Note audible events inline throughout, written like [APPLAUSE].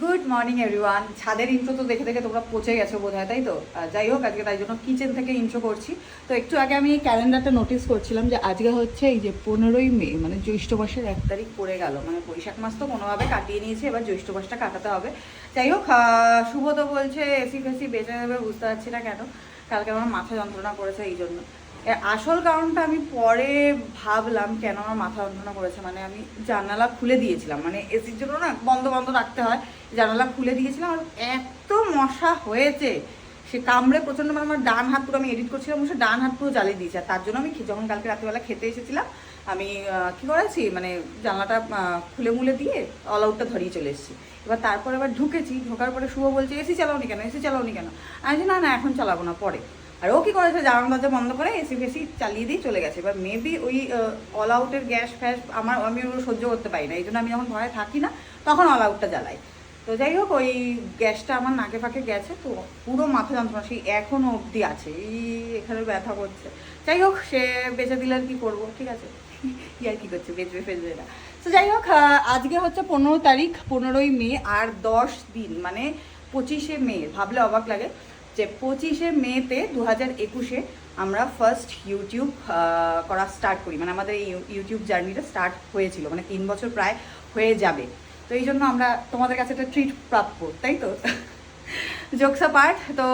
Good morning everyone ছাদের intro তো দেখে দেখে তোমরা পচে গেছো বোধ হয় তাই তো? যাই হোক, আজকে তাই জন্য কিচেন থেকে ইন্ট্রো করছি। তো একটু আগে আমি ক্যালেন্ডারটা নোটিস করছিলাম যে আজকে হচ্ছে এই যে পনেরোই মে মানে জ্যৈষ্ঠ মাসের এক তারিখ পড়ে গেল। মানে বৈশাখ মাস তো কোনোভাবে কাটিয়ে নিয়েছে, এবার জ্যৈষ্ঠ মাসটা কাটাতে হবে। যাই হোক শুভ তো বলছে এসি ফেসি বেঁচে যাবে বুঝতে পারছি না কেন। কালকে আমার মাথা যন্ত্রণা করেছে এই জন্য। আসল কারণটা আমি পরে ভাবলাম কেন আমার মাথা যন্ত্রণা করেছে। মানে আমি জানালা খুলে দিয়েছিলাম। মানে এসির জন্য না বন্ধ বন্ধ রাখতে হয়। জানালা খুলে দিয়েছিলাম আর এত মশা হয়েছে। সে কামড়ে প্রচণ্ড মানে আমার ডান হাত পুরো আমি এডিট করছিলাম, সে ডান হাত পুরো জ্বালিয়ে দিয়েছে। তার জন্য আমি যখন কালকে রাত্রিবেলা খেতে এসেছিলাম, আমি কি করেছি মানে জানলাটা খুলে মুলে দিয়ে অল আউটটা ধরিয়ে চলে এসেছি। এবার তারপর আবার ঢুকেছি। ঢোকার পরে শুভ বলছে এসি চালাওনি কেন? এসি চালাওনি কেন? আমি না না, এখন চালাবো না, পরে। আর ও কি করেছে? জানালা দরজা বন্ধ করে এসি ফেসি চালিয়ে দিয়ে চলে গেছে। এবার মেবি ওই অল আউটের গ্যাস ফ্যাস আমার, আমি ওগুলো সহ্য করতে পারি না। এই জন্য আমি যখন ঘরে থাকি না, তখন অল আউটটা জ্বালাই। তো যাই হোক, ওই গ্যাসটা আমার নাকে ফাঁকে গেছে, তো পুরো মাথা যন্ত্রণা, সেই এখনও অবধি আছে। এই এখানে ব্যথা করছে। যাই হোক, সে বেঁচে দিলে আর কি করব, ঠিক আছে? [LAUGHS] কি আর কি করছে, বেঁচবে ফেলবে না। তো যাই হোক আজকে হচ্ছে পনেরো তারিখ, পনেরোই মে, আর দশ দিন মানে পঁচিশে মে, ভাবলে অবাক লাগে। যে পঁচিশে মেতে দু হাজার একুশে আমরা ফার্স্ট ইউটিউব করা স্টার্ট করি। মানে আমাদের এই ইউটিউব জার্নিটা স্টার্ট হয়েছিল। মানে তিন বছর প্রায় হয়ে যাবে। তো এই জন্য আমরা তোমাদের কাছে একটা ট্রিট প্রাপ্য, তাই তো? [LAUGHS] জোকসা পার্ট তো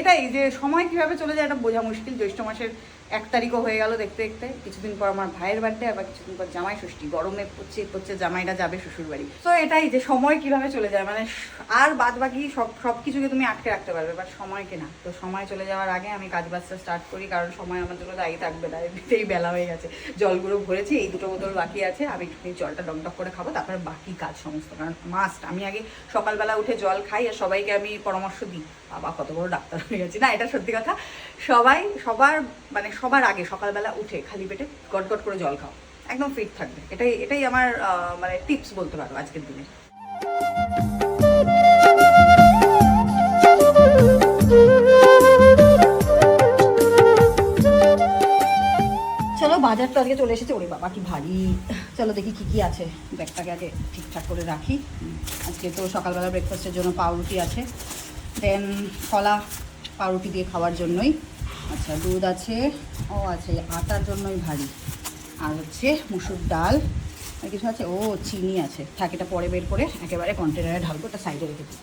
এটাই যে সময় কীভাবে চলে যায় এটা বোঝা মুশকিল। জ্যৈষ্ঠ মাসের এক তারিখও হয়ে গেল দেখতে দেখতে। কিছুদিন পর আমার ভাইয়ের বার্থডে আবার কিছুদিন পর জামাই ষষ্ঠী। গরমে পড়ছে পড়ছে জামাইটা যাবে শ্বশুর বাড়ি। তো এটাই যে সময় কীভাবে চলে যায় মানে আর বাদ বাকি সব সব কিছুকে তুমি আটকে রাখতে পারবে বাট সময়কে না। তো সময় চলে যাওয়ার আগে আমি কাজ বাজটা স্টার্ট করি, কারণ সময় আমার জন্য দায়ী থাকবে না। এমনিতেই বেলা হয়ে গেছে। জলগুলো ভরেছি, এই দুটো বোতল বাকি আছে, আমি একটুখানি জলটা ডকডক করে খাব, তারপরে বাকি কাজ সমস্ত, কারণ মাস্ট আমি আগে সকালবেলা উঠে জল খাই, আর সবাইকে আমি পরামর্শ দিই। বাবা, কত বড় ডাক্তার হয়ে গেছি। না, এটা সত্যি কথা। সবাই, সবার মানে সবার আগে সকালবেলা উঠে খালি পেটে গট গট করে জল খাও। একদম ফিট থাকবে। এটাই এটাই আমার মানে টিপস বলতে পারো আজকের দিনে। চলো বাজার তো আজকে চলে এসেছে। ওরে বাবা, কি ভারী। চলো দেখি কি কি আছে। ব্যাগটাকে আগে ঠিকঠাক করে রাখি। আজকে তো সকালবেলা ব্রেকফাস্টের জন্য পাউরুটি আছে। দেন কলা পাউরুটি দিয়ে খাওয়ার জন্যই। আচ্ছা দুধ আছে ও আছে আটার জন্যই ভারী। আর হচ্ছে মুসুর ডাল আর কিছু আছে? ও চিনি আছে। থাক এটা পরে বের করে একেবারে কন্টেনারে ঢালবো এটা সাইডে রেখে দিই।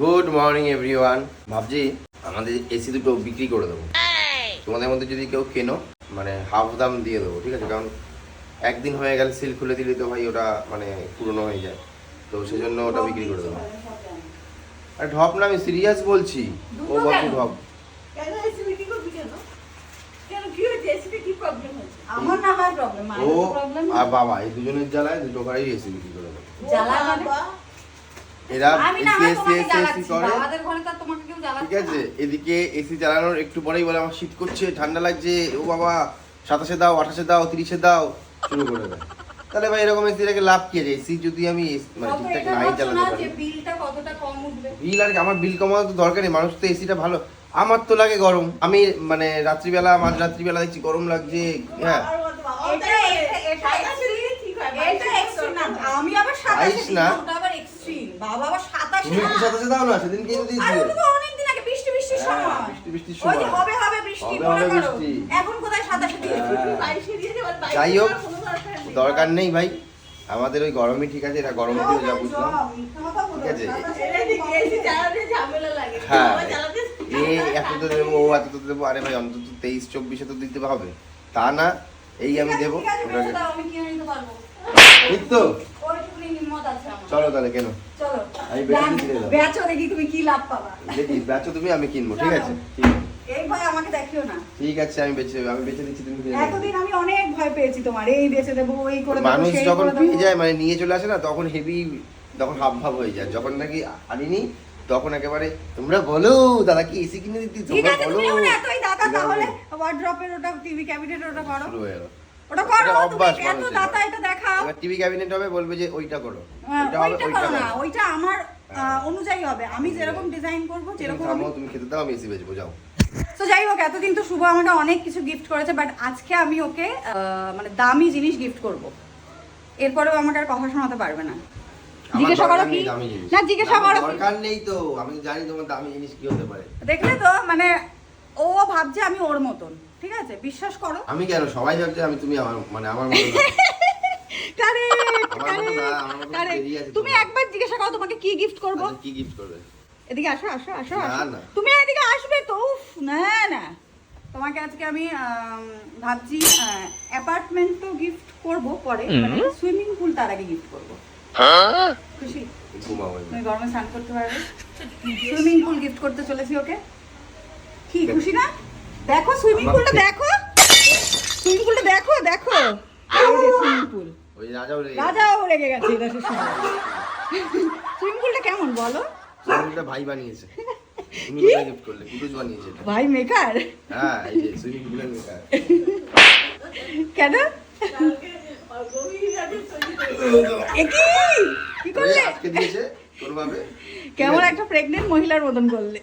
গুড মর্নিং এভরিওয়ান ভাবছি আমাদের এসি দুটো বিক্রি করে দেবো। তোমাদের মধ্যে যদি কেউ কেনো মানে হাফ দাম দিয়ে দেবো ঠিক আছে? কারণ একদিন হয়ে গেলে সিল খুলে দিলে তো ভাই ওটা মানে পুরনো হয়ে যায়। তো সেজন্য ওটা বিক্রি করে দেবো। আর ঢপ না আমি সিরিয়াস বলছি। ও দুটো বলছি কেন? ঢপ আমার না হয় প্রবলেম ও আর বাবা এই দুজনের জ্বালায় দুটো গাড়ি এসি বিক্রি করে দেবো। জ্বালা এরা না এসি এসি তোমাকে এসি এসি করে। আমাদের ঘরে তো আর তোমাকে কেউ ঠিক জ্বালাচ্ছে আছে এদিকে এসি চালানোর একটু পরেই বলে আমার শীত করছে ঠান্ডা লাগছে। ও বাবা সাতাশে দাও আঠাশে দাও তিরিশে দাও শুরু করে দেয়। তাহলে ভাই এরকম এসি রেখে লাভ কি আছে? এসি যদি আমি মানে ঠিকঠাক নাই চালাতে পারি। যে বিলটা কতটা কম উঠবে? বিল আর কি, আমার বিল কমানো তো দরকার নেই মানুষ তো এসিটা ভালো। আমার তো লাগে গরম। আমি মানে রাত্রিবেলা মাঝ রাত্রিবেলা দেখছি গরম লাগছে হ্যাঁ। আমি আবার সাতাশে না। বাবা আবার সাতাশে দাও না সেদিন কে যদি বৃষ্টি বৃষ্টির হ্যাঁ, সময়। বৃষ্টি ওই যে সময়। হবে হবে বৃষ্টি, মনে করো। এখন কোথায় সাতাশে দিয়েছে? হ্যাঁ। যাই হোক দরকার নেই ভাই আমাদের ওই গরমই ঠিক আছে এটা গরম দিয়ে যা বুঝলাম ঠিক আছে। হ্যাঁ এ এত তো দেবো ও এত তো দেবো আরে ভাই অন্তত তেইশ চব্বিশে তো দিতে হবে তা না এই আমি দেবো তো। চলো তাহলে কেন? চলো। আমি বেচে দেন, দাও। বেচো দেখি তুমি কি লাভ পাবা। দেখি বেচো তুমি আমি কিনবো ঠিক আছে? চলো। ঠিক আছে। এই ভয় আমাকে দেখিও না। ঠিক আছে আমি বেচে আমি বেচে দিচ্ছি তুমি কিনে এতদিন আমি অনেক ভয় পেয়েছি তোমার এই বেঁচে দেবো ওই করে দেবো মানুষ যখন পেয়ে যায় মানে নিয়ে চলে আসে না তখন হেভি তখন হাব ভাব হয়ে যায়। যখন নাকি আনিনি তখন একেবারে তোমরা বলো দাদা কি এসি কিনে দিতি ঠিক তোমরা আছে বলো। তুমি যখন এতই দাতা তাহলে ওয়ার্ড্রপের ওটা টিভি ক্যাবিনেটের ওটা করো। ওটা করো অভ্যাস এত দাতা এটা দেখাও। এবার টিভি ক্যাবিনেট হবে বলবে যে ওইটা করো। ওইটা হবে ওইটা ওইটা না ওইটা আমার। অনুযায়ী হবে। আমি যেরকম ডিজাইন করব যেরকম থামো তুমি খেতে দাও আমি এসি বেচবো যাও। তো যাই হোক এতদিন তো শুভ আমাকে অনেক কিছু গিফট করেছে বাট আজকে আমি ওকে মানে দামি জিনিস গিফট করব। এরপরেও আমাকে আর কথা শোনাতে পারবে না। জিজ্ঞাসা করো কি। না জিজ্ঞাসা না, করো দরকার নেই তো। আমি জানি তোমার দামি জিনিস কি হতে পারে। দেখলে তো মানে ও ভাবছে আমি ওর মতন। ঠিক আছে? বিশ্বাস করো। আমি কেন? সবাই ভাবছে আমি তুমি আমার মানে আমার মতো [LAUGHS] তুমি একবার জিজ্ঞাসা করো তোমাকে কি গিফট করব। আচ্ছা, কি গিফট করবে? এদিকে আসো আসো আসো। তুমি এদিকে আসবে তো উফ না না। তোমাকে আজকে আমি ভাবছি অ্যাপার্টমেন্ট তো গিফট করব পরে মানে সুইমিং পুল তার আগে গিফট করব। খুশি? তুমি গরমে স্নান করতে পারবে। সুইমিং পুল গিফট করতে চলেছি ওকে। কি খুশি না? দেখো সুইমিং পুলটা দেখো। সুইমিং পুলটা দেখো দেখো। সুইমিং পুল ওই রাজাও রেগে গেছে। রাজাও রেগে গেছে এটা সুইমিং পুলটা কেমন বলো? সুইমিংটা ভাই বানিয়েছে। তুমি গিফট করলে? কুটুস বানিয়েছে ভাই মেকার হ্যাঁ এই যে সুইমিং পুলের মেকার কেন? কেমন একটা প্রেগনেন্ট মহিলার মতন করলে।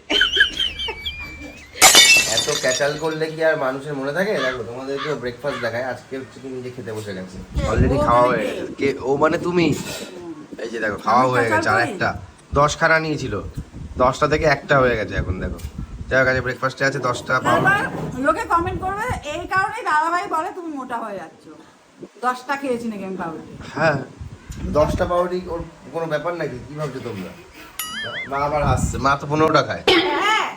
এত ক্যাচাল করলে কি আর মানুষের মনে থাকে? দেখো তোমাদেরকে ব্রেকফাস্ট দেখায়। আজকে হচ্ছে কি নিজে খেতে বসে গেছে। অলরেডি খাওয়া হয়ে গেছে। কে ও মানে তুমি? এই যে দেখো খাওয়া হয়ে গেছে আর একটা দশ খানা নিয়েছিল। দশটা থেকে একটা হয়ে গেছে এখন দেখো। যার কাছে ব্রেকফাস্টে আছে দশটা পাওয়া তারপর লোকে কমেন্ট করবে এই কারণেই দাদাভাই বলে তুমি মোটা হয়ে যাচ্ছ। দশটা খেয়েছি নাকি আমি পাউরুটি? হ্যাঁ। দশটা পাউরুটি ওর কোনো ব্যাপার নাকি? কি ভাবছ তোমরা? মা আবার হাসছে মা তো পনেরোটা খায়। হ্যাঁ।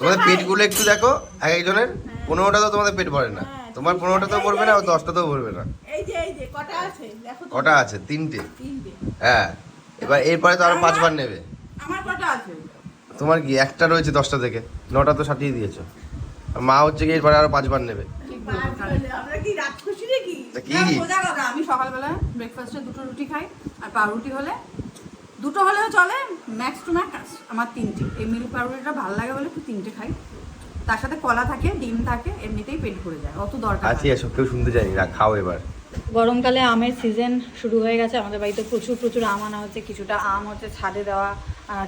তোমাদের। পেটগুলো একটু দেখো এক একজনের। পনেরোটা তো তোমাদের পেট ভরে না। তোমার পনেরোটা তো ভরবে না ও দশটাতেও ভরবে না। কটা আছে? তো। তিনটে। হ্যাঁ এবার এরপরে তো আরও পাঁচবার নেবে। তোমার কি একটা রয়েছে দশটা থেকে। নটা তো সাটিয়ে দিয়েছ। মা হচ্ছে কি এরপরে আরও পাঁচবার নেবে। কি তা আমি সকালবেলা ব্রেকফাস্টে দুটো রুটি খাই আর পাউরুটি হলে দুটো হলেও চলে ম্যাক্স টু ম্যাক্স আমার তিনটে। এই মিল্ক পাউরুটিটা ভালো লাগে বলে একটু তিনটে খাই। তার সাথে কলা থাকে ডিম থাকে এমনিতেই পেট ভরে যায় অত দরকার। আছি এসব কেউ শুনতে চাইনি না খাও এবার। গরমকালে আমের সিজন শুরু হয়ে গেছে আমাদের বাড়িতে প্রচুর প্রচুর আম আনা হচ্ছে কিছুটা আম হচ্ছে ছাদে দেওয়া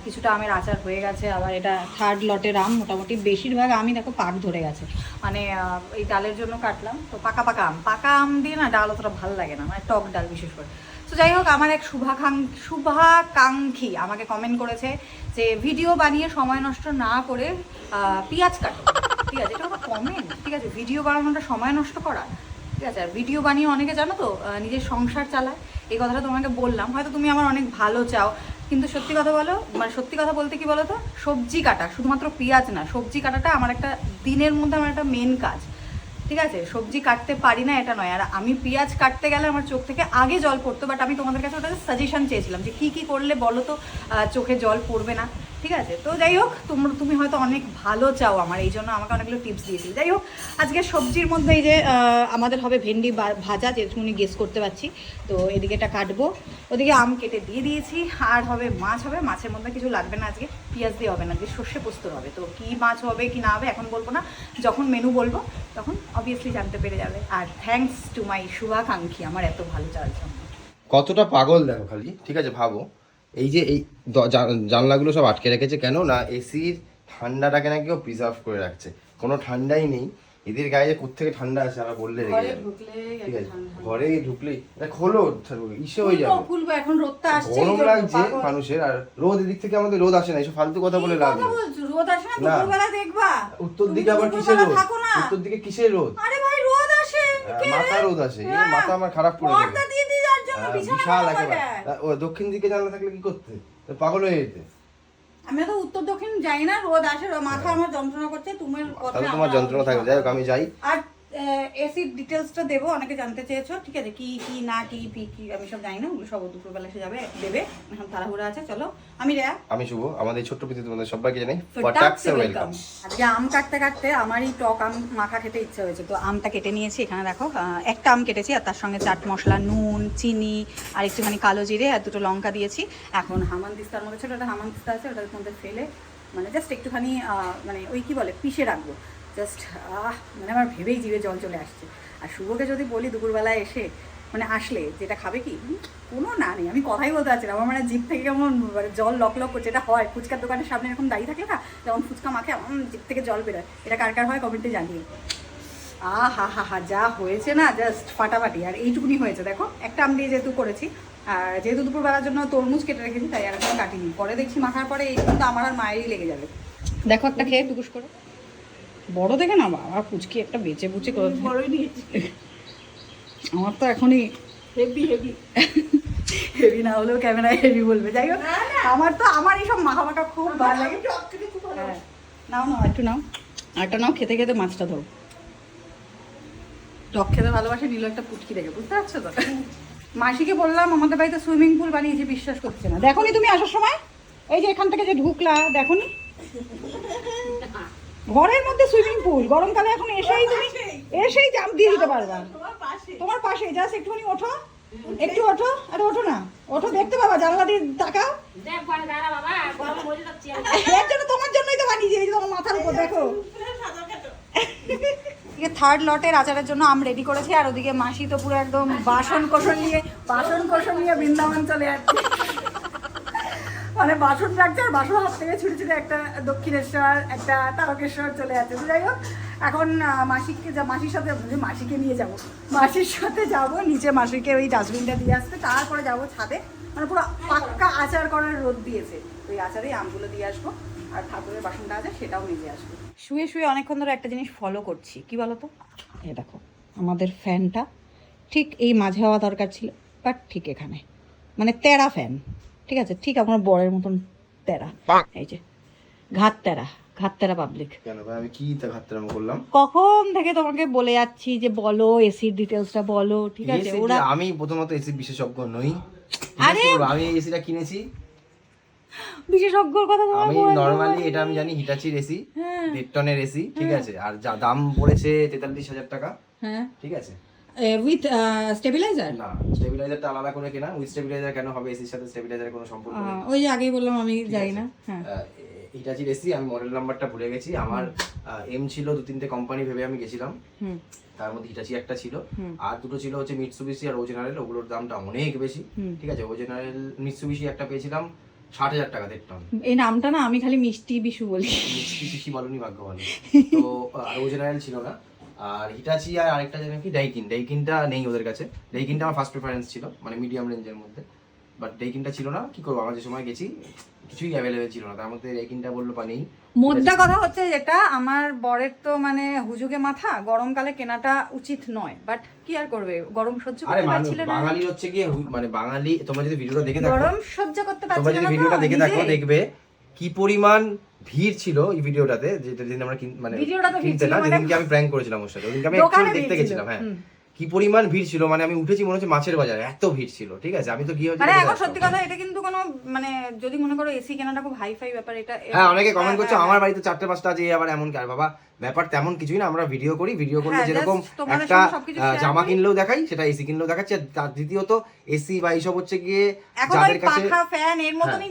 কিছুটা আমের আচার হয়ে গেছে আবার এটা থার্ড লটের আম মোটামুটি বেশিরভাগ আমই দেখো পাক ধরে গেছে। মানে এই ডালের জন্য কাটলাম তো পাকা পাকা আম পাকা আম দিয়ে না ডাল অতটা ভালো লাগে না মানে টক ডাল বিশেষ করে। তো যাই হোক, আমার এক শুভাকাং, শুভাকাঙ্ক্ষী আমাকে কমেন্ট করেছে যে, ভিডিও বানিয়ে সময় নষ্ট না করে পেঁয়াজ কাটো। ঠিক আছে, এটা কমেন্ট ঠিক আছে, ভিডিও বানানোটা সময় নষ্ট করা? ঠিক আছে, আর ভিডিও বানিয়ে অনেকে জানো তো নিজের সংসার চালায়। এই কথাটা তোমাকে বললাম, হয়তো তুমি আমার অনেক ভালো চাও, কিন্তু সত্যি কথা বলো মানে সত্যি কথা বলতে কি বলো তো? সবজি কাটা, শুধুমাত্র পেঁয়াজ না, সবজি কাটাটা আমার একটা দিনের মধ্যে আমার একটা মেন কাজ। ঠিক আছে? সবজি কাটতে পারি না, এটা নয়। আর আমি পেঁয়াজ কাটতে গেলে আমার চোখ থেকে আগে জল পড়তো বাট আমি তোমাদের কাছে ওটা সাজেশন চেয়েছিলাম যে কী কী করলে বলো তো চোখে জল পড়বে না। ঠিক আছে? তো যাই হোক, তোমরা, তুমি হয়তো অনেক ভালো চাও আমার, এই জন্য আমাকে অনেকগুলো টিপস দিয়েছিলে। যাই হোক, আজকে সবজির মধ্যে এই যে আমাদের হবে ভেন্ডি ভাজা যেটুকুনি গেস করতে পারছি, তো এদিকে এটা কাটবো। ওদিকে আম কেটে দিয়ে দিয়েছি, আর হবে মাছ হবে, মাছের মধ্যে কিছু লাগবে না আজকে, পেঁয়াজ দিয়ে হবে না যে সর্ষে পোস্ত হবে। তো কি মাছ হবে, কি না হবে, এখন বলব না, যখন মেনু বলব, তখন অবভিয়াসলি জানতে পেরে যাবে। আর থ্যাঙ্কস টু মাই শুভাকাঙ্ক্ষী, আমার এত ভালো চাল কতটা পাগল দেখো খালি, ঠিক আছে, ভাবো। এই যে এই জানলাগুলো সব আটকে রেখেছে কেন? না এসির ঠান্ডাটাকে নাকি ও প্রিজার্ভ করে রাখছে। কোনো ঠান্ডাই নেই। এদের গায়ে যে কোথেকে ঠান্ডা আছে আমরা বললে যাবে। ঠিক আছে? ঘরে ঢুকলে এটা খোলো ইসে হয়ে যাবে। এখন রোদটা আসছে গরম লাগছে মানুষের আর রোদ এদিক থেকে আমাদের রোদ আসে না এসব ফালতু কথা বলে লাভ নেই। রোদ আসে না না। দুপুরবেলা দেখবা। উত্তর দিকে আবার কিসের রোদ? উত্তর দিকে কিসের রোদ? আরে ভাই রোদ আসে হ্যাঁ? মাথা রোদ আসে। হ্যাঁ। মাথা আমার খারাপ করে দেবে। হ্যাঁ, বিশাল একেবারে। ও দক্ষিণ দিকে জানলা থাকলে কি করতে? পাগল হয়ে যেতে। আমি তো উত্তর দক্ষিণ যাই না রোদ আসে মাথা আমার যন্ত্রণা করছে তুমি কথা তোমার যন্ত্রণা থাকবে। যাই হোক আমি যাই। আর এসির ডিটেলসটা দেবো অনেকে জানতে চেয়েছো ঠিক আছে কি কি না কি কি কি আমি সব জানি না ওগুলো সব দুপুরবেলা এসে যাবে দেবে এখন তাড়াহুড়া আছে চলো। আমি রেয়া। আমি শুভ আমাদের ছোট্ট পিতে তোমাদের সবাইকে জানাই ওয়েলকাম আজকে আম কাটতে কাটতে আমারই টক আম মাখা খেতে ইচ্ছে হয়েছে তো আমটা কেটে নিয়েছি এখানে দেখো একটা আম কেটেছি আর তার সঙ্গে চাট মশলা নুন চিনি আর একটুখানি কালো জিরে আর দুটো লঙ্কা দিয়েছি। এখন হামান দিস্তার মধ্যে ছোটো একটা হামান দিস্তা আছে ওটার মধ্যে ফেলে মানে জাস্ট একটুখানি মানে ওই কি বলে পিষে রাখব। জাস্ট আহ মানে আমার ভেবেই জিভে জল চলে আসছে। আর শুভকে যদি বলি দুপুরবেলায় এসে মানে আসলে যেটা খাবে কি কোনো না নেই। আমি কথাই বলতে পারছি আমার মানে জিভ থেকে কেমন মানে জল লক লক করছে। এটা হয়। ফুচকার দোকানের সামনে এরকম দাঁড়িয়ে থাকলে না, যেমন ফুচকা মাখে জিভ থেকে জল বেরোয়। এটা কার কার হয় কমেন্টে জানিয়ে আ হা হা হা যা হয়েছে না জাস্ট ফাটাফাটি। আর এইটুকুনি হয়েছে, দেখো। একটা আম দিয়ে যেহেতু করেছি, আর যেহেতু দুপুরবেলার জন্য তরমুজ কেটে রেখেছি, তাই আর কাটিনি। পরে দেখছি মাখার পরে এই কিন্তু আমার আর মায়েরই লেগে যাবে। দেখো একটা খেয়ে টুকুস করে। বড় দেখে না বাবা পুচকি একটা বেচে বুচে করে। আমার তো এখনই হেভি হেভি হেভি না হলেও ক্যামেরায় হেভি বলবে। যাই হোক। আমার তো আমার এইসব মাখা মাখা খুব ভালো লাগে। হ্যাঁ। নাও নাও একটু নাও। আরটা নাও খেতে খেতে মাছটা ধরো। টক খেতে ভালোবাসে নিল একটা পুটকি দেখে বুঝতে পারছ তো? মাসিকে বললাম আমাদের বাড়িতে সুইমিং পুল বানিয়েছে বিশ্বাস করছে না। দেখোনি তুমি আসার সময়? এই যে এখান থেকে যে ঢুকলা দেখোনি? ঘরের মধ্যে সুইমিং পুল। গরমকালে এখন এসেই তুমি এসেই জাম্প দিয়ে দিতে পারবা। তোমার পাশে তোমার পাশে জাস্ট একটুখানি ওঠো। একটু ওঠো। আরে ওঠো না। ওঠো দেখতে পাবা জানলা দিয়ে তাকাও। এর জন্য তোমার জন্যই তো বানিয়েছি এই যে তোমার মাথার উপর দেখো। থার্ড লটের আচারের জন্য আম রেডি করেছি আর ওদিকে মাসি তো পুরো একদম বাসন কোসন নিয়ে বাসন কোসন নিয়ে বৃন্দাবন চলে যাচ্ছে। মানে বাসন রাখছে আর বাসন হাত থেকে ছুটে ছুটে একটা দক্ষিণেশ্বর একটা তারকেশ্বর চলে যাচ্ছে। তো যাই হোক এখন আহ, মাসিকে যা মাসির সাথে মাসিকে নিয়ে যাব। মাসির সাথে যাব নিচে মাসিকে ওই ডাস্টবিনটা দিয়ে আসতে। তারপরে যাব ছাদে। মানে পুরো পাক্কা আচার করার রোদ দিয়েছে। ওই আচারেই আমগুলো দিয়ে আসব। আর ঠাকুরের বাসনটা আছে সেটাও নিজে আসব। শুয়ে শুয়ে অনেকক্ষণ ধরে একটা জিনিস ফলো করছি। কি তো এই দেখো আমাদের ফ্যানটা ঠিক এই মাঝে হওয়া দরকার ছিল বাট ঠিক এখানে। মানে তেরা ফ্যান ঠিক আছে? ঠিক আপনার বরের মতন তেরা। এই যে ঘাত তেরা ঘাত তেরা পাবলিক কেন ভাই? আমি কি তা ঘাটতাম করলাম? কখন থেকে তোমাকে বলে যাচ্ছি যে বলো এসির ডিটেলসটা বলো ঠিক আছে? ওরা আমি প্রথমত এসি বিশেষজ্ঞ নই। আরে! আমি এসিটা কিনেছি। বিশেষজ্ঞর কথা আমি নর্মালি এটা আমি জানি হিটাচির এসি হ্যাঁ। দেড় টনের এসি ঠিক আছে? আর যা দাম পড়েছে তেতাল্লিশ হাজার টাকা হ্যাঁ। ঠিক আছে? উইথ স্টেবিলাইজার না স্টেবিলাইজারটা আলাদা করে কেনা উইথ স্টেবিলাইজার কেন হবে এসির সাথে স্টেবিলাইজারের কোনো সম্পর্ক নেই। ওই যে আগেই বললাম আমি জানি না হ্যাঁ। হিটাচির এসি আমি মডেল নাম্বারটা ভুলে গেছি। আমার এম ছিল দু তিনটে কোম্পানি ভেবে আমি গেছিলাম। হুম। তার মধ্যে হিটাচি একটা ছিল। আর দুটো ছিল হচ্ছে মিটসুবিশি আর ও জেনারেল ওগুলোর দামটা অনেক বেশি। ঠিক আছে? ও জেনারেল মিটসুবিশি একটা পেয়েছিলাম ষাট হাজার টাকা দেড় টন এই নামটা না আমি খালি মিষ্টি বিশু বলি। মিষ্টি পিসি বলনি ভাগ্য ভালো [LAUGHS] তো আর ও জেনারেল ছিল না। আর হিটাচি আর আরেকটা যেন কি ডাইকিন ডাইকিনটা নেই ওদের কাছে। ডাইকিনটা আমার ফার্স্ট প্রেফারেন্স ছিল মানে মিডিয়াম রেঞ্জের মধ্যে। বাট ডাইকিনটা ছিল না কি করব? আমরা যে সময় গেছি কিছুই অ্যাভেলেবেল ছিল না। তার মধ্যে ডাইকিনটা বলল পা নেই। মোদ্দা কথা হচ্ছে যেটা আমার বরের তো মানে হুজুগে মাথা গরমকালে কেনাটা উচিত নয়। বাট কি আর করবে? গরম সহ্য করতে পারছিল না। বাঙালির হচ্ছে হু- মানে বাঙালি তোমরা যদি ভিডিওটা দেখে থাকো গরম সহ্য করতে তোমরা পারছিল যদি না ভিডিওটা দেখে থাকো দেখবে কি পরিমাণ ভিড় ছিল এই ভিডিওটাতে যেটা যেদিন আমরা মানে কিনতে না মানে- যেদিনকে আমি প্র্যাঙ্ক করেছিলাম ওর সাথে ওদিনকে আমি দেখতে গেছিলাম হ্যাঁ। কি পরিমাণ ভিড় ছিল মানে আমি উঠেছি মনে হচ্ছে মাছের বাজারে এত ভিড় ছিল ঠিক আছে? আমি তো গিয়ে হচ্ছে মানে এখন সত্যি কথা এটা কিন্তু কোনো মানে যদি মনে করো এসি কেনাটা খুব হাই ফাই ব্যাপার এটা হ্যাঁ অনেকে কমেন্ট হ্যাঁ, করছে হ্যাঁ, আমার বাড়িতে চারটে পাঁচটা যে আবার এমন কার বাবা ব্যাপার তেমন কিছুই না আমরা ভিডিও করি ভিডিও করলে হ্যাঁ, যেরকম একটা জামা কিনলেও দেখাই সেটা এসি কিনলেও দেখাচ্ছি তার দ্বিতীয়ত এসি বা এইসব হচ্ছে গিয়ে যাদের কাছে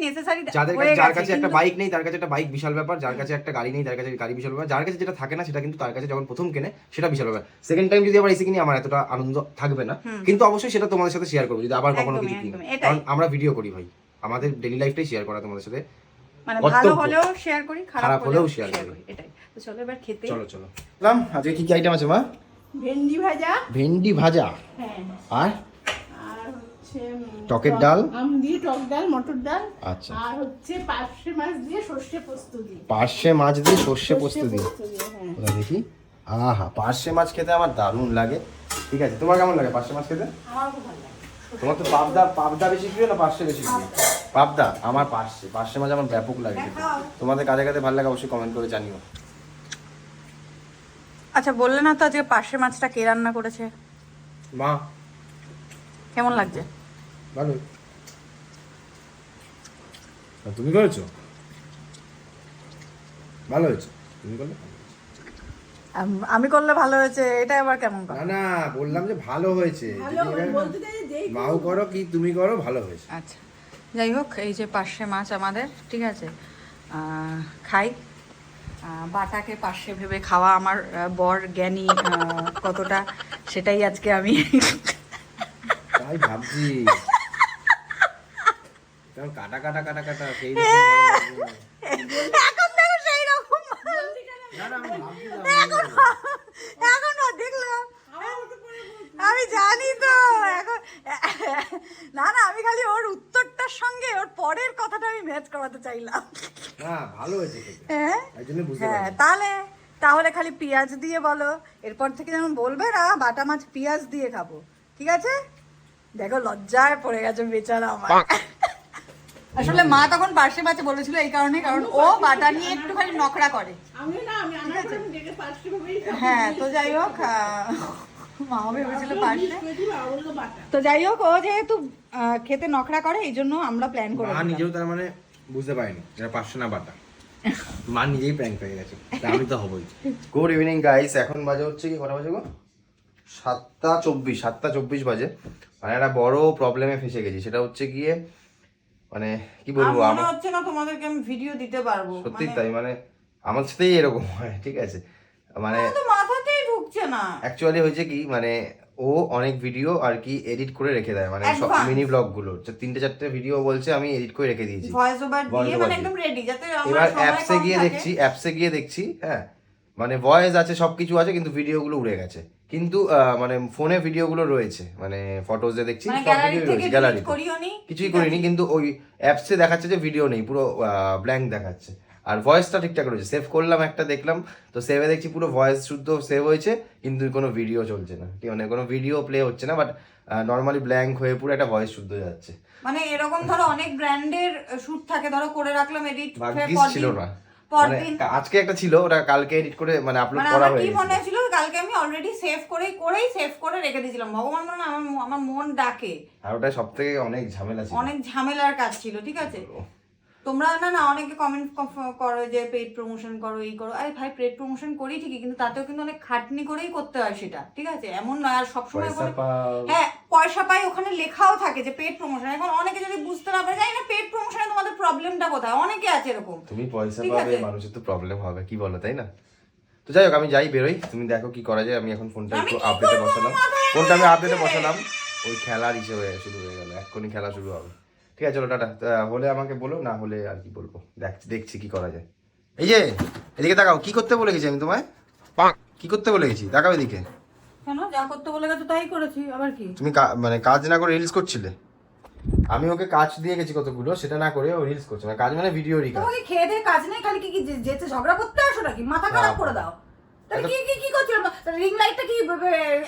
নেসেসারি যাদের কাছে যার কাছে একটা বাইক নেই তার কাছে একটা বাইক বিশাল ব্যাপার যার কাছে একটা গাড়ি নেই তার কাছে গাড়ি বিশাল ব্যাপার যার কাছে যেটা থাকে না সেটা কিন্তু তার কাছে যখন প্রথম কেনে সেটা বিশাল ব্যাপার। সেকেন্ড টাইম যদি আবার এসি কিনি আমার এতটা আনন্দ থাকবে না। কিন্তু অবশ্যই সেটা তোমাদের সাথে শেয়ার করব যদি আবার কখনো কিছু কিনি। কারণ আমরা ভিডিও করি ভাই। আমাদের ডেলি লাইফটাই শেয়ার করা তোমাদের সাথে। মানে ভালো হলেও শেয়ার করি খারাপ হলেও শেয়ার করি। এটাই। তো চলো এবার খেতে। চলো চলো। রাম আজকে কি কি আইটেম আছে মা? ভেন্ডি ভাজা। ভেন্ডি ভাজা। হ্যাঁ। আর? টকের ডাল? আম দিয়ে টক ডাল মটর ডাল। আচ্ছা। আর হচ্ছে পার্শে মাছ দিয়ে সর্ষে পোস্ত দিয়ে। পার্শে মাছ দিয়ে সর্ষে পোস্ত দিয়ে? হ্যাঁ। ওটা দেখি। আহা পার্শে মাছ খেতে আমার দারুণ লাগে। ঠিক আছে তোমার কেমন লাগে পার্শে মাছ খেতে? আমার খুব ভালো লাগে। তোমার তো পাবদা পাবদা বেশি প্রিয় না পার্শে বেশি প্রিয়? পাবদা আমার পার্শে পার্শে মাছ আমার ব্যাপক লাগে তোমাদের কাজে কাজে ভালো লাগে অবশ্যই কমেন্ট করে জানিও। আচ্ছা বললে না তো আজকে পাশে মাছটা কে রান্না করেছে? মা। কেমন লাগছে? ভালো। তুমি করেছ? ভালো হয়েছে। তুমি করলে আমি করলে ভালো হয়েছে এটা আবার কেমন না না বললাম যে ভালো হয়েছে। ভালো বলতে চাই যেই মাও করো কি তুমি করো ভালো হয়েছে। আচ্ছা। যাই হোক এই যে পার্শে মাছ আমাদের ঠিক আছে? খাই। বাটাকে পার্শে ভেবে খাওয়া আমার বর জ্ঞানী কতটা সেটাই আজকে আমি তাই ভাবছি। কাটা কাটা কাটা কাটা সেই রকম ভালো লাগবে না। এখন দেখো সেই রকম না না আমি এখন দেখলাম। আমি জানি তো এখন না না আমি খালি ওর উত্তরটার সঙ্গে ওর পরের কথাটা আমি ম্যাচ করাতে চাইলাম। না ভালো হয়েছে হ্যাঁ? হ্যাঁ তাহলে তাহলে খালি পেঁয়াজ দিয়ে বলো। এরপর থেকে যেমন বলবে না বাটা মাছ পেঁয়াজ দিয়ে খাব। ঠিক আছে? দেখো লজ্জায় পড়ে গেছে বেচারা আমার। আসলে মা তখন পার্শ্বে মাছে বলেছিল এই কারণে কারণ ও বাটা নিয়ে একটুখানি নখরা করে। আমি না আমি আনা করে আমি ডেকে ভাবেই হ্যাঁ তো যাই হোক তো যাই হোক ও যেহেতু খেতে নখরা করে এই জন্য আমরা প্ল্যান করে মা নিজেও তার মানে বুঝতে পারেনি এটা পাঁচশো না বাটা। মা নিজেই প্র্যাঙ্ক পেয়ে গেছে। আমি তো হবই। গুড ইভিনিং গাইস এখন বাজে হচ্ছে কি কটা বাজে গো? সাতটা চব্বিশ সাতটা চব্বিশ বাজে। মানে একটা বড় প্রবলেমে ফেসে গেছি। সেটা হচ্ছে গিয়ে মানে কি বলব আমার হচ্ছে না তোমাদেরকে আমি ভিডিও দিতে পারব। সত্যি মানে- তাই মানে আমার সাথেই এরকম হয় ঠিক আছে? মানে ঢুকছে না। অ্যাকচুয়ালি হয়েছে কি মানে ও অনেক ভিডিও আর কি এডিট করে রেখে দেয় মানে সব মিনি ব্লগগুলো। যে তিনটে চারটে ভিডিও বলছে আমি এডিট করে রেখে দিয়েছি। ভয়েস ওভার দিয়ে মানে একদম রেডি যাতে আমার এবার সময় অ্যাপসে গিয়ে দেখছি অ্যাপসে গিয়ে দেখছি হ্যাঁ। মানে ভয়েস আছে সবকিছু আছে কিন্তু ভিডিওগুলো উড়ে গেছে। কিন্তু আহ, মানে ফোনে ভিডিওগুলো রয়েছে মানে ফটোজে দেখছি মানে সব গ্যালারি ভিডিও রয়েছে নি কিছুই করিনি কিন্তু ওই অ্যাপসে দেখাচ্ছে যে ভিডিও নেই পুরো ব্ল্যাঙ্ক দেখাচ্ছে। আর ভয়েসটা ঠিকঠাক রয়েছে। সেভ করলাম একটা দেখলাম তো সেভে দেখছি পুরো ভয়েস শুদ্ধ সেভ হয়েছে কিন্তু কোনো ভিডিও চলছে না। ঠিক মানে কোনো ভিডিও প্লে হচ্ছে না বাট নর্মালি ব্ল্যাঙ্ক হয়ে পুরো একটা ভয়েস শুদ্ধ যাচ্ছে। মানে এরকম ধরো অনেক ব্র্যান্ডের শুট থাকে ধরো করে রাখলাম এডিট ভাগ্যিস ছিল না মানে আজকে একটা ছিল ওটা কালকে এডিট করে মানে আপলোড মানে করা আমার হয়ে কি মনে ছিল কালকে আমি অলরেডি সেভ করেই করেই সেভ করে রেখে দিয়েছিলাম। ভগবান মানে আমার আমার মন ডাকে। আর ওটা সব থেকে অনেক ঝামেলা ছিল। অনেক ঝামেলার কাজ ছিল ঠিক আছে? তোমরা না না অনেকে কমেন্ট করো যে পেড প্রমোশন করো এই করো। আরে ভাই পেড প্রমোশন করি ঠিকই কিন্তু তাতেও কিন্তু অনেক খাটনি করেই করতে হয় সেটা ঠিক আছে? এমন নয় আর সবসময় হ্যাঁ পয়সা পাই ওখানে লেখাও থাকে যে পেড প্রমোশন এখন অনেকে যদি বুঝতে না পারে জানি না পেড প্রমোশনে তোমাদের প্রবলেমটা কোথায়? অনেকে আছে এরকম। তুমি পয়সা পাবে মানুষের তো প্রবলেম হবে কি বলো তাই না? তো যাই হোক আমি যাই বেরোই তুমি দেখো কি করা যায় আমি এখন ফোনটা একটু আপডেটে বসালাম। ফোনটা আমি আপডেটে বসালাম। ওই খেলার হিসেবে শুরু হয়ে গেল এক্ষুনি খেলা শুরু হবে। ঠিক আছে চলো টাটা। তা হলে আমাকে বলো না হলে আর কি বলব। দেখছি দেখছি কি করা যায়। এই যে এদিকে তাকাও কি করতে বলে গেছি আমি তোমায়? কি করতে বলে গেছি তাকাও এদিকে। কেন? যা করতে বলে গেছো তাই করেছি আবার কি? তুমি মানে কাজ না করে রিলস করছিলে? আমি ওকে কাজ দিয়ে গেছি কতগুলো সেটা না করে ও রিলস করছে মানে কাজ মানে ভিডিওরই কাজ তোমাকে খেয়ে দিয়ে কাজ নেই খালি কি যেতে ঝগড়া করতে আসো নাকি? মাথা খারাপ করে দাও। তাহলে কি কি কি করছিল রিং লাইটটা কি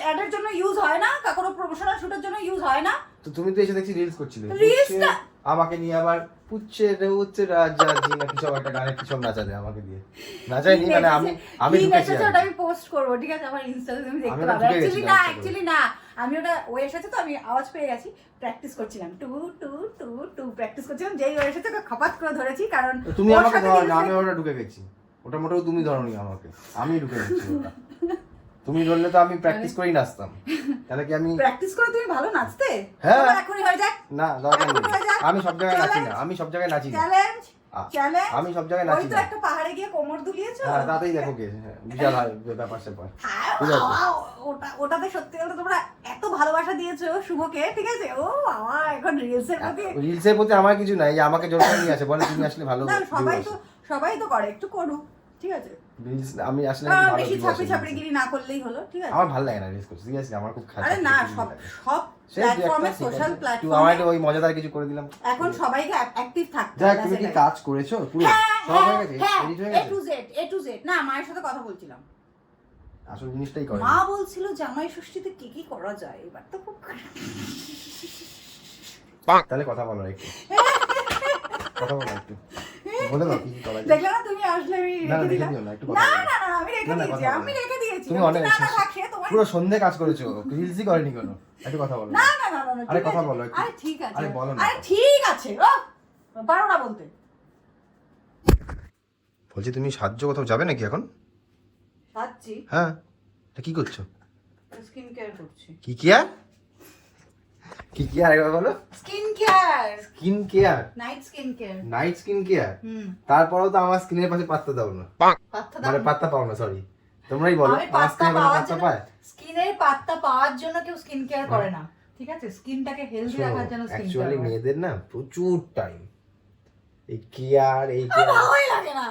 অ্যাডের জন্য ইউজ হয় না? কোনো প্রমোশনাল শুটের জন্য ইউজ হয় না? তো তুমি তো এসে দেখছি রিলস করছিলে। না- আমাকে নিয়ে আবার পুচ্ছে রে উচ্ছে রাজা জি না কিছু একটা গানে কিছু নাচালে আমাকে দিয়ে। নাচাইনি মানে আমি আমি ঢুকেছি ওটা আমি পোস্ট করব ঠিক আছে? আমার ইনস্টাতে তুমি দেখতে পাবে। গেছিলাম না। অ্যাকচুয়ালি না। আমি ওটা ও এসেছে তো আমি আওয়াজ পেয়ে গেছি। প্র্যাকটিস করছিলাম। Two two two two practice করছিলাম। যেই ও এসেছে খপাত করে ধরেছি কারণ তুমি আমাকে ধরো না আমি ওটা ঢুকে গেছি। ওটা মোটেও তুমি ধরনি আমাকে। আমি ঢুকে গেছি ওটা। [LAUGHS] তুমি ধরলে তো আমি প্র্যাকটিস করেই নাচতাম। তাহলে কি আমি প্র্যাকটিস করে তুমি ভালো নাচতে? হ্যাঁ। এখনই হয়ে যাক। না দরকার নেই। হয়ে। আমি সব জায়গায় নাচি না আমি সব জায়গায় নাচি না। চ্যালেঞ্জ চ্যালেঞ্জ আমি সব জায়গায় ওই নাচি তো না। একটা পাহাড়ে গিয়ে কোমর দুলিয়েছো? হ্যাঁ তাতেই দেখো কে হ্যাঁ, বিশাল হয় ব্যাপার স্যাপার। হ্যাঁ, ঠিক আছে। ওটা ওটাতে সত্যি বলতে তোমরা এত ভালোবাসা দিয়েছ শুভকে ঠিক আছে? ও বাবা এখন রিলসের প্রতি রিলসের প্রতি আমার কিছু নাই যে আমাকে জোর করে নিয়ে আসে বলে তুমি আসলে ভালো সবাই তো সবাই তো করে একটু করুক। ঠিক আছে? রিলস আমি আসলে আহ, নাকি ভালো বেশি ছাপড়ি ছাপড়ি গিরি না করলেই হলো ঠিক আছে? আমার ভালো লাগে না রিলস করতে সিরিয়াসলি আমার খুব খারাপ আরে না সব সব সেই দু একটা প্ল্যাটফর্মে সোশ্যাল একটু আমার ওই মজাদার কিছু করে দিলাম। এখন সবাইকে অ্যাক্টিভ থাকতে হবে, তুমি কি কাজ করেছ? পুরো সব হয়ে গেছে? এডিট হয়ে A গেছে to Z, A to Z। না মায়ের সাথে কথা বলছিলাম। আসল জিনিসটাই করে মা বলছিল জামাই ষষ্ঠীতে কি কি করা যায় এবার তো খুব তাহলে কথা বলো একটু। কথা বলো একটু। বলে দাও কি কি করা যায় দেখলে না তুমি আসলে আমি রেখে দিলাম। না, না না আমি রেখে দিয়েছি আমি রেখে দিয়েছি। তুমি বলছি, অনেক পুরো সন্ধে কাজ করেছ রিলসই করেনি কোনো? একটু কথা বলো। না না না না আরে কথা বলো একটু। আরে ঠিক আছে। আরে বলো না। আরে ঠিক আছে ও পারো না বলতে। বলছি তুমি সাহায্য কোথাও যাবে নাকি এখন? সাচ্ছি হ্যাঁ। তা কি করছ? স্কিন কেয়ার করছি। কি কেয়ার কি কেয়ার একবার বলো? Skin care skin care night skin care night skin care hmm. তারপরেও তো আমার স্কিনের পাশে পাত্তা দাও না। পাত্তা মানে পাত্তা পাও না সরি তোমরাই বলো আমি আমার পাত্তা স্কিনের পাশে পাওয়ার পাত্তা জন্য পায়? স্কিনের পাত্তা পাওয়ার জন্য কেউ স্কিন কেয়ার করে না ঠিক আছে? স্কিনটাকে হেলদি রাখার জন্য স্কিন অ্যাকচুয়ালি মেয়েদের না প্রচুর টাইম এই কেয়ার এই কেয়ার ভালোই লাগে না।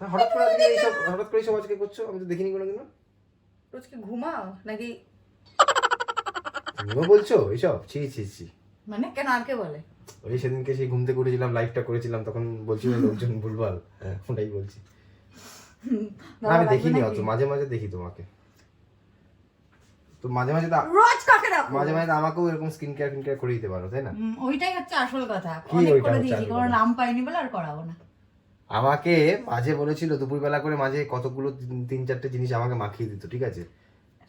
হঠাৎ করে এইসব হঠাৎ করে এইসব আজকে করছ? আমি তো দেখিনি কোনো কোনোদিনও। রোজ কি ঘুমাও? নাকি তুমিও বলছো এইসব? ছি ছি ছি। মানে কেন আর কে বলে? ওই সেদিনকে সেই ঘুম থেকে উঠেছিলাম লাইভটা করেছিলাম তখন বলছিল লোকজন ভুলভাল। হ্যাঁ, ওটাই বলছি। না, আমি দেখিনি অত মাঝে মাঝে দেখি তোমাকে। তো মাঝে মাঝে রোজ কাকে রাখো মাঝে মাঝে আমাকেও এরকম স্কিন কেয়ার ফিন কেয়ার করে দিতে পারো তাই না? ওইটাই হচ্ছে আসল কথা। অনেক করে দিয়েছি কোনো নাম পাইনি বলে আর করাবো না। আমাকে মাঝে বলেছিল দুপুরবেলা করে মাঝে কতগুলো তিন চারটে জিনিস আমাকে মাখিয়ে দিত ঠিক আছে?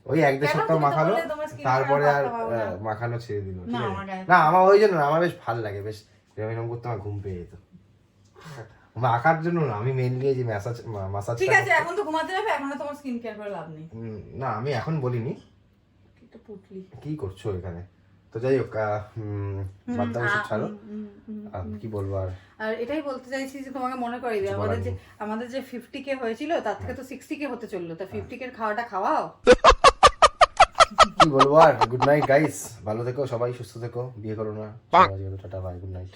ওই এক দেড় সপ্তাহ মাখালো তারপরে আর। আহ, মাখানো ছেড়ে দিল না, আমার ওই জন্য আমার বেশ ভালো লাগে বেশ এরকম করতে আমার ঘুম পেয়ে যেত। মাখার জন্য না আমি মেনলি যে ম্যাসাজ মাসাজ ঠিক আছে এখন তো ঘুমাতে যাবে এখন তোমার স্কিন কেয়ার করে লাভ নেই। না আমি এখন বলিনি। কি করছ এখানে? তো যাই হোক বাদ দাও ছাড়ো। কি বলব আর? আর এটাই বলতে চাইছি যে তোমাকে মনে করিয়ে দিই আমাদের যে আমাদের যে ফিফটি কে হয়েছিল তার থেকে তো সিক্সটি কে হতে চলল। তা ফিফটি কে খাওয়াটা খাওয়াও। [LAUGHS] কি বলব আর? গুড নাইট গাইস ভালো থেকো সবাই সুস্থ থেকো। বিয়ে করো না। Tata bye good night